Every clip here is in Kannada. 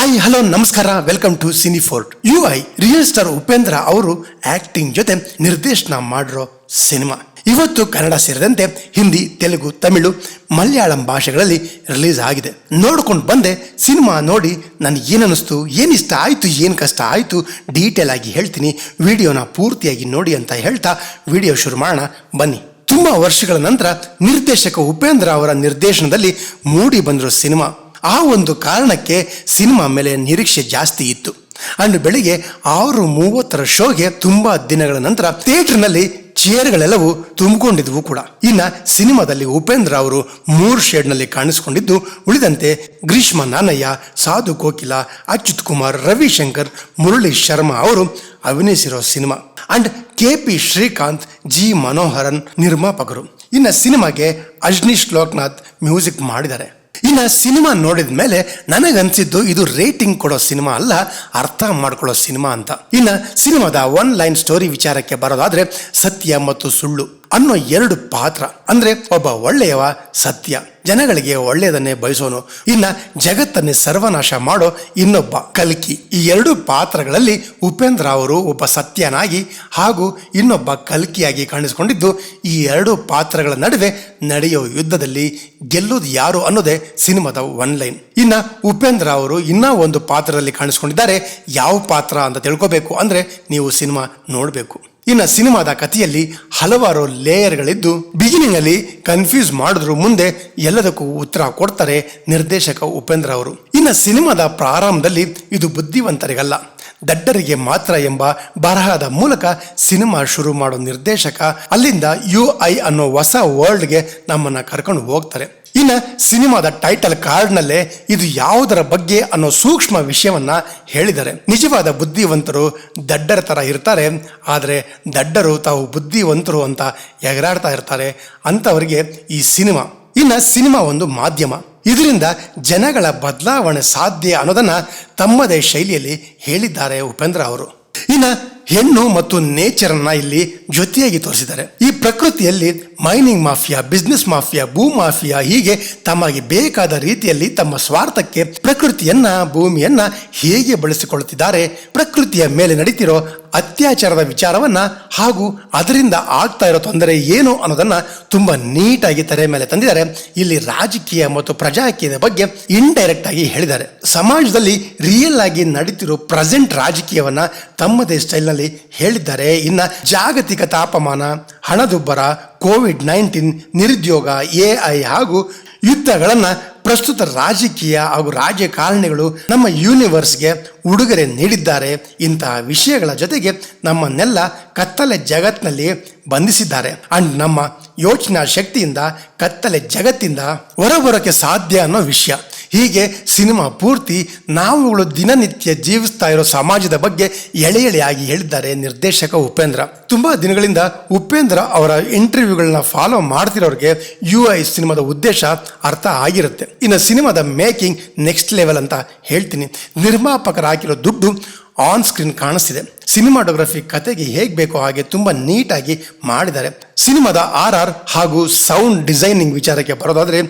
ಹಾಯ್, ಹಲೋ, ನಮಸ್ಕಾರ, welcome to cine fort U I real star Upendra ಅವರು ಆಕ್ಟಿಂಗ್ ಜೊತೆ ನಿರ್ದೇಶನ ಮಾಡಿರೋ ಸಿನಿಮಾ. ಇವತ್ತು ಕನ್ನಡ ಸೇರಿದಂತೆ ಹಿಂದಿ, ತೆಲುಗು, ತಮಿಳು, ಮಲಯಾಳಂ ಭಾಷೆಗಳಲ್ಲಿ ರಿಲೀಸ್ ಆಗಿದೆ. ನೋಡ್ಕೊಂಡು ಬಂದೆ, ಸಿನಿಮಾ ನೋಡಿ ನನಗೆ ಏನನ್ನಿಸ್ತು ಏನು ಇಷ್ಟ ಆಯಿತು, ಏನು ಕಷ್ಟ ಆಯಿತು ಡೀಟೇಲ್ ಆಗಿ ಹೇಳ್ತೀನಿ, ವಿಡಿಯೋನ ಪೂರ್ತಿಯಾಗಿ ನೋಡಿ ಅಂತ ಹೇಳ್ತಾ ವಿಡಿಯೋ ಶುರು ಮಾಡೋಣ, ಬನ್ನಿ. ತುಂಬ ವರ್ಷಗಳ ನಂತರ ನಿರ್ದೇಶಕ ಉಪೇಂದ್ರ ಅವರ ನಿರ್ದೇಶನದಲ್ಲಿ ಮೂಡಿ ಬಂದಿರೋ ಸಿನಿಮಾ. ಆ ಒಂದು ಕಾರಣಕ್ಕೆ ಸಿನಿಮಾ ಮೇಲೆ ನಿರೀಕ್ಷೆ ಜಾಸ್ತಿ ಇತ್ತು. ಅಂಡ್ ಬೆಳಿಗ್ಗೆ ಆರು ಮೂವತ್ತರ ಶೋಗೆ ತುಂಬಾ ದಿನಗಳ ನಂತರ ಥಿಯೇಟರ್ನಲ್ಲಿ ಚೇರ್ಗಳೆಲ್ಲವೂ ತುಂಬಿಕೊಂಡಿದ್ವು ಕೂಡ. ಇನ್ನ ಸಿನಿಮಾದಲ್ಲಿ ಉಪೇಂದ್ರ ಅವರು ಮೂರು ಶೇಡ್ನಲ್ಲಿ ಕಾಣಿಸಿಕೊಂಡಿದ್ದು, ಉಳಿದಂತೆ ಗ್ರೀಷ್ಮ ನಾನಯ್ಯ, ಸಾಧು ಕೋಕಿಲ, ಅಚ್ಯುತ್ ಕುಮಾರ್, ರವಿಶಂಕರ್, ಮುರಳಿ ಶರ್ಮಾ ಅವರು ಅಭಿನಯಿಸಿರೋ cinema. And K P Srikanth, G. Manoharan ನಿರ್ಮಾಪಕರು. ಇನ್ನ ಸಿನಿಮಾಗೆ ಅಜ್ನೀಶ್ ಲೋಕನಾಥ್ ಮ್ಯೂಸಿಕ್ ಮಾಡಿದ್ದಾರೆ. ಇನ್ನು ಸಿನಿಮಾ ನೋಡಿದ ಮೇಲೆ ನನಗನ್ಸಿದ್ದು ಇದು ರೇಟಿಂಗ್ ಕೊಡೋ ಸಿನಿಮಾ ಅಲ್ಲ, ಅರ್ಥ ಮಾಡ್ಕೊಳ್ಳೋ ಸಿನಿಮಾ ಅಂತ. ಇನ್ನು ಸಿನಿಮಾದ ಒನ್ ಲೈನ್ ಸ್ಟೋರಿ ವಿಚಾರಕ್ಕೆ ಬರೋದಾದ್ರೆ ಸತ್ಯ ಮತ್ತು ಸುಳ್ಳು. ಅನ್ನೋ ಎರಡು ಪಾತ್ರ. ಅಂದ್ರೆ ಒಬ್ಬ ಒಳ್ಳೆಯವ ಸತ್ಯ. ಜನಗಳಿಗೆ ಒಳ್ಳೆಯದನ್ನೇ ಬಯಸೋನು. ಇನ್ನ ಜಗತ್ತನ್ನೇ ಸರ್ವನಾಶ ಮಾಡೋ ಇನ್ನೊಬ್ಬ ಕಲ್ಕಿ. ಈ ಎರಡು ಪಾತ್ರಗಳಲ್ಲಿ ಉಪೇಂದ್ರ ಅವರು ಒಬ್ಬ ಸತ್ಯನಾಗಿ ಹಾಗೂ ಇನ್ನೊಬ್ಬ ಕಲ್ಕಿಯಾಗಿ ಕಾಣಿಸಿಕೊಂಡಿದ್ದು ಈ ಎರಡು ಪಾತ್ರಗಳ ನಡುವೆ ನಡೆಯೋ ಯುದ್ಧದಲ್ಲಿ ಗೆಲ್ಲೋದು ಯಾರು ಅನ್ನೋದೇ ಸಿನಿಮಾದ ಒನ್ ಲೈನ್. ಇನ್ನ ಉಪೇಂದ್ರ ಅವರು ಇನ್ನ ಒಂದು ಪಾತ್ರದಲ್ಲಿ ಕಾಣಿಸ್ಕೊಂಡಿದ್ದಾರೆ. ಯಾವ ಪಾತ್ರ ಅಂತ ತಿಳ್ಕೋಬೇಕು. ಅಂದ್ರೆ ನೀವು ಸಿನಿಮಾ ನೋಡಬೇಕು. ಇನ್ನು ಸಿನಿಮಾದ ಕಥೆಯಲ್ಲಿ ಹಲವಾರು ಲೇಯರ್ಗಳಿದ್ದು ಬಿಗಿನಿಂಗ್ ಅಲ್ಲಿ ಕನ್ಫ್ಯೂಸ್ ಮಾಡಿದ್ರು ಮುಂದೆ ಎಲ್ಲದಕ್ಕೂ ಉತ್ತರ ಕೊಡ್ತಾರೆ ನಿರ್ದೇಶಕ ಉಪೇಂದ್ರ ಅವರು. ಇನ್ನು ಸಿನಿಮಾದ ಪ್ರಾರಂಭದಲ್ಲಿ ಇದು ಬುದ್ಧಿವಂತರಿಗಲ್ಲ. ದಡ್ಡರಿಗೆ ಮಾತ್ರ ಎಂಬ ಬರಹದ ಮೂಲಕ ಸಿನಿಮಾ ಶುರು ಮಾಡೋ ನಿರ್ದೇಶಕ ಅಲ್ಲಿಂದ ಯು ಐ ಅನ್ನೋ ಹೊಸ ವರ್ಲ್ಡ್ಗೆ ನಮ್ಮನ್ನ ಕರ್ಕೊಂಡು ಹೋಗ್ತಾರೆ. ಇನ್ನು ಸಿನಿಮಾದ ಟೈಟಲ್ ಕಾರ್ಡ್ನಲ್ಲೇ ಇದು ಯಾವುದರ ಬಗ್ಗೆ ಅನ್ನೋ ಸೂಕ್ಷ್ಮ ವಿಷಯವನ್ನ ಹೇಳಿದ್ದಾರೆ. ನಿಜವಾದ ಬುದ್ಧಿವಂತರು ದಡ್ಡರ ಥರ ಇರ್ತಾರೆ, ಆದರೆ ದಡ್ಡರು ತಾವು ಬುದ್ಧಿವಂತರು ಅಂತ ಎಗರಾಡ್ತಾ ಇರ್ತಾರೆ ಅಂಥವರಿಗೆ ಈ ಸಿನಿಮಾ. ಇನ್ನು ಸಿನಿಮಾ ಒಂದು ಮಾಧ್ಯಮ. ಇದರಿಂದ ಜನಗಳ ಬದಲಾವಣೆ ಸಾಧ್ಯ ಅನ್ನೋದನ್ನ ತಮ್ಮದೇ ಶೈಲಿಯಲ್ಲಿ ಹೇಳಿದ್ದಾರೆ ಉಪೇಂದ್ರ ಅವರು. ಇನ್ನ ಹೆಣ್ಣು ಮತ್ತು ನೇಚರ್ ಅನ್ನ ಇಲ್ಲಿ ಜೊತೆಯಾಗಿ ತೋರಿಸಿದ್ದಾರೆ. ಈ ಪ್ರಕೃತಿಯಲ್ಲಿ ಮೈನಿಂಗ್ ಮಾಫಿಯಾ ಬಿಸ್ನೆಸ್ ಮಾಫಿಯಾ ಭೂ ಮಾಫಿಯಾ ಹೀಗೆ ತಮಗೆ ಬೇಕಾದ ರೀತಿಯಲ್ಲಿ ತಮ್ಮ ಸ್ವಾರ್ಥಕ್ಕೆ ಪ್ರಕೃತಿಯನ್ನ, ಭೂಮಿಯನ್ನ ಹೇಗೆ ಬಳಸಿಕೊಳ್ಳುತ್ತಿದ್ದಾರೆ, ಪ್ರಕೃತಿಯ ಮೇಲೆ ನಡೀತಿರೋ ಅತ್ಯಾಚಾರದ ವಿಚಾರವನ್ನ ಹಾಗೂ ಅದರಿಂದ ಆಗ್ತಾ ಇರೋ ತೊಂದರೆ ಏನು ಅನ್ನೋದನ್ನ ತುಂಬಾ ನೀಟಾಗಿ ತೆರೆ ಮೇಲೆ ತಂದಿದ್ದಾರೆ. ಇಲ್ಲಿ ರಾಜಕೀಯ ಮತ್ತು ಪ್ರಜಾಕೀಯದ ಬಗ್ಗೆ ಇಂಡೈರೆಕ್ಟ್ ಆಗಿ ಹೇಳಿದ್ದಾರೆ. ಸಮಾಜದಲ್ಲಿ ರಿಯಲ್ ಆಗಿ ನಡೀತಿರೋ ಪ್ರೆಸೆಂಟ್ ರಾಜಕೀಯವನ್ನ ತಮ್ಮದೇ ಸ್ಟೈಲ್ನಲ್ಲಿ ಹೇಳಿದ್ದಾರೆ. ಇನ್ನ ಜಾಗತಿಕ ತಾಪಮಾನ, ಹಣದುಬ್ಬರ ಕೋವಿಡ್ ನೈನ್ಟೀನ್ ನಿರುದ್ಯೋಗ ಎ ಐ ಹಾಗೂ ಯುದ್ಧಗಳನ್ನ ಪ್ರಸ್ತುತ ರಾಜಕೀಯ ಹಾಗೂ ರಾಜಕಾರಣಿಗಳು ನಮ್ಮ ಯೂನಿವರ್ಸ್ಗೆ ಉಡುಗೊರೆ ನೀಡಿದ್ದಾರೆ. ಇಂತಹ ವಿಷಯಗಳ ಜೊತೆಗೆ ನಮ್ಮನ್ನೆಲ್ಲ ಕತ್ತಲೆ ಜಗತ್ತಿನಲ್ಲಿ ಬಂಧಿಸಿದ್ದಾರೆ. ಅಂಡ್ ನಮ್ಮ ಯೋಚನಾ ಶಕ್ತಿಯಿಂದ, ಕತ್ತಲೆ ಜಗತ್ತಿಂದ ಹೊರಬರೋಕೆ ಸಾಧ್ಯ ಅನ್ನೋ ವಿಷಯ. ಹೀಗೆ ಸಿನಿಮಾ ಪೂರ್ತಿ ನಾವುಗಳು ದಿನನಿತ್ಯ ಜೀವಿಸ್ತಾ ಇರೋ ಸಮಾಜದ ಬಗ್ಗೆ ಎಳೆ ಎಳೆಯಾಗಿ ಹೇಳಿದ್ದಾರೆ ನಿರ್ದೇಶಕ ಉಪೇಂದ್ರ. ತುಂಬಾ ದಿನಗಳಿಂದ ಉಪೇಂದ್ರ ಅವರ ಇಂಟರ್ವ್ಯೂಗಳನ್ನ ಫಾಲೋ ಮಾಡ್ತಿರೋರಿಗೆ ಯು ಐ ಸಿನಿಮಾದ ಉದ್ದೇಶ ಅರ್ಥ ಆಗಿರುತ್ತೆ. ಇನ್ನು ಸಿನಿಮಾದ ಮೇಕಿಂಗ್ ನೆಕ್ಸ್ಟ್ ಲೆವೆಲ್ ಅಂತ ಹೇಳ್ತೀನಿ. ನಿರ್ಮಾಪಕರು ಹಾಕಿರೋ ದುಡ್ಡು ಆನ್ ಸ್ಕ್ರೀನ್ ಕಾಣಿಸ್ತಿದೆ. ಸಿನಿಮಾಟೋಗ್ರಫಿ ಕತೆಗೆ ಹೇಗೆ ಬೇಕೋ ಹಾಗೆ ತುಂಬ ನೀಟಾಗಿ ಮಾಡಿದ್ದಾರೆ. ಸಿನಿಮಾದ ಆರ್ ಆರ್ ಹಾಗೂ ಸೌಂಡ್ ಡಿಸೈನಿಂಗ್ ವಿಚಾರಕ್ಕೆ ಬರೋದಾದರೆ,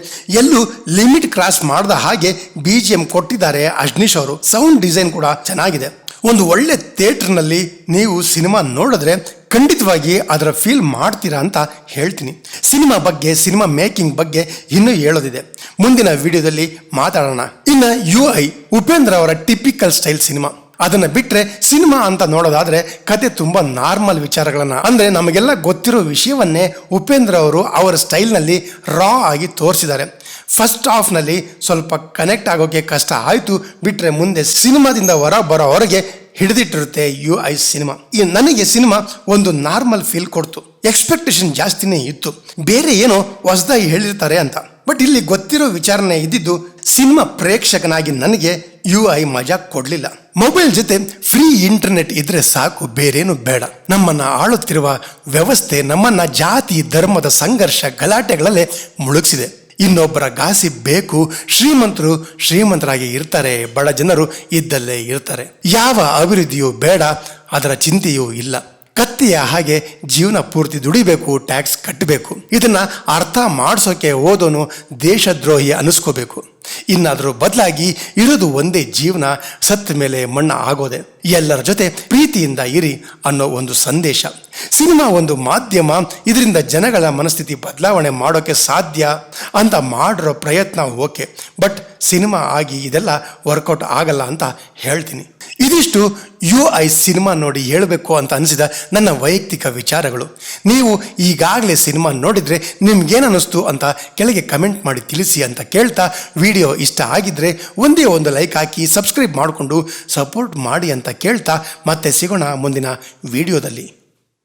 ಎಲ್ಲೂ ಲಿಮಿಟ್ ಕ್ರಾಸ್ ಮಾಡದ ಹಾಗೆ ಬಿ ಜಿ ಎಂ ಕೊಟ್ಟಿದ್ದಾರೆ ಅಜ್ನೀಶ್ ಅವರು. ಸೌಂಡ್ ಡಿಸೈನ್ ಕೂಡ ಚೆನ್ನಾಗಿದೆ. ಒಂದು ಒಳ್ಳೆ ಥಿಯೇಟರ್ನಲ್ಲಿ ನೀವು ಸಿನಿಮಾ ನೋಡಿದ್ರೆ ಖಂಡಿತವಾಗಿ ಅದರ ಫೀಲ್ ಮಾಡ್ತೀರಾ ಅಂತ ಹೇಳ್ತೀನಿ. ಸಿನಿಮಾ ಬಗ್ಗೆ, ಸಿನಿಮಾ ಮೇಕಿಂಗ್ ಬಗ್ಗೆ ಇನ್ನೂ ಹೇಳೋದಿದೆ. ಮುಂದಿನ ವಿಡಿಯೋದಲ್ಲಿ ಮಾತಾಡೋಣ. ಇನ್ನು ಯು ಐ ಉಪೇಂದ್ರ ಅವರ ಟಿಪಿಕಲ್ ಸ್ಟೈಲ್ ಸಿನಿಮಾ. ಅದನ್ನ ಬಿಟ್ಟರೆ ಸಿನಿಮಾ ಅಂತ ನೋಡೋದಾದ್ರೆ ಕತೆ ತುಂಬಾ ನಾರ್ಮಲ್ ವಿಚಾರಗಳನ್ನು. ಅಂದ್ರೆ ನಮಗೆಲ್ಲ ಗೊತ್ತಿರೋ ವಿಷಯವನ್ನೇ ಉಪೇಂದ್ರ ಅವರು ಅವರ ಸ್ಟೈಲ್ನಲ್ಲಿ ರಾ ಆಗಿ ತೋರಿಸಿದ್ದಾರೆ. ಫಸ್ಟ್ ಹಾಫ್ನಲ್ಲಿ ಸ್ವಲ್ಪ ಕನೆಕ್ಟ್ ಆಗೋಕೆ ಕಷ್ಟ ಆಯಿತು ಬಿಟ್ಟರೆ ಮುಂದೆ ಸಿನಿಮಾದಿಂದ ಹೊರ ಬರೋವರೆಗೆ ಹಿಡಿದಿಟ್ಟಿರುತ್ತೆ ಯು ಐ ಸಿನಿಮಾ. ಈ ನನಗೆ ಸಿನಿಮಾ ಒಂದು ನಾರ್ಮಲ್ ಫೀಲ್ ಕೊಡ್ತು. ಎಕ್ಸ್ಪೆಕ್ಟೇಷನ್ ಜಾಸ್ತಿನೇ ಇತ್ತು. ಬೇರೆ ಏನೋ ಹೊಸದಾಗಿ ಹೇಳಿರ್ತಾರೆ ಅಂತ. ಬಟ್ ಇಲ್ಲಿ ಗೊತ್ತಿರೋ ವಿಚಾರಣೆ ಇದ್ದಿದ್ದು ಸಿನಿಮಾ ಪ್ರೇಕ್ಷಕನಾಗಿ ನನಗೆ ಯು ಐ ಮಜಾ ಕೊಡಲಿಲ್ಲ. ಮೊಬೈಲ್ ಜೊತೆ ಫ್ರೀ ಇಂಟರ್ನೆಟ್ ಇದ್ರೆ ಸಾಕು, ಬೇರೇನು ಬೇಡ. ನಮ್ಮನ್ನ ಆಳುತ್ತಿರುವ ವ್ಯವಸ್ಥೆ ನಮ್ಮನ್ನ ಜಾತಿ, ಧರ್ಮದ ಸಂಘರ್ಷ ಗಲಾಟೆಗಳಲ್ಲೇ ಮುಳುಗಿಸಿದೆ. ಇನ್ನೊಬ್ಬರ ಗಾಸಿ ಬೇಕು, ಶ್ರೀಮಂತರು ಶ್ರೀಮಂತರಾಗಿ ಇರ್ತಾರೆ, ಬಡ ಜನರು ಇದ್ದಲ್ಲೇ ಇರ್ತಾರೆ. ಯಾವ ಅಭಿವೃದ್ಧಿಯೂ ಬೇಡ, ಅದರ ಚಿಂತೆಯೂ ಇಲ್ಲ. ಕತ್ತಿಯ ಹಾಗೆ ಜೀವನ ಪೂರ್ತಿ ದುಡಿಬೇಕು ಟ್ಯಾಕ್ಸ್ ಕಟ್ಟಬೇಕು ಇದನ್ನ ಅರ್ಥ ಮಾಡಿಸೋಕೆ ಓದೋನು ದೇಶದ್ರೋಹಿ ಅನಿಸ್ಕೋಬೇಕು. ಇನ್ನಾದರೂ ಬದಲಾಗಿ ಇರೋದು ಒಂದೇ ಜೀವನ ಸತ್ತ ಮೇಲೆ ಮಣ್ಣ ಆಗೋದೆ ಎಲ್ಲರ ಜೊತೆ ಪ್ರೀತಿಯಿಂದ ಇರಿ ಅನ್ನೋ ಒಂದು ಸಂದೇಶ. ಸಿನಿಮಾ ಒಂದು ಮಾಧ್ಯಮ, ಇದರಿಂದ ಜನಗಳ ಮನಸ್ಥಿತಿ ಬದಲಾವಣೆ ಮಾಡೋಕ್ಕೆ ಸಾಧ್ಯ ಅಂತ ಮಾಡಿರೋ ಪ್ರಯತ್ನ ಓಕೆ, ಬಟ್ ಸಿನಿಮಾ ಆಗಿ ಇದೆಲ್ಲ ವರ್ಕೌಟ್ ಆಗಲ್ಲ ಅಂತ ಹೇಳ್ತೀನಿ. ಇದಿಷ್ಟು ಯು ಐ ಸಿನಿಮಾ ನೋಡಿ ಹೇಳಬೇಕು ಅಂತ ಅನಿಸಿದ ನನ್ನ ವೈಯಕ್ತಿಕ ವಿಚಾರಗಳು. ನೀವು ಈಗಾಗಲೇ ಸಿನಿಮಾ ನೋಡಿದರೆ ನಿಮ್ಗೇನು ಅನ್ನಿಸ್ತು ಅಂತ ಕೆಳಗೆ ಕಮೆಂಟ್ ಮಾಡಿ ತಿಳಿಸಿ ಅಂತ ಕೇಳ್ತಾ ವಿಡಿಯೋ ಇಷ್ಟ ಆಗಿದ್ರೆ ಒಂದೇ ಒಂದು ಲೈಕ್ ಹಾಕಿ ಸಬ್ಸ್ಕ್ರೈಬ್ ಮಾಡಿಕೊಂಡು ಸಪೋರ್ಟ್ ಮಾಡಿ ಅಂತ ಕೇಳ್ತಾ ಮತ್ತೆ ಸಿಗೋಣ ಮುಂದಿನ ವಿಡಿಯೋದಲ್ಲಿ.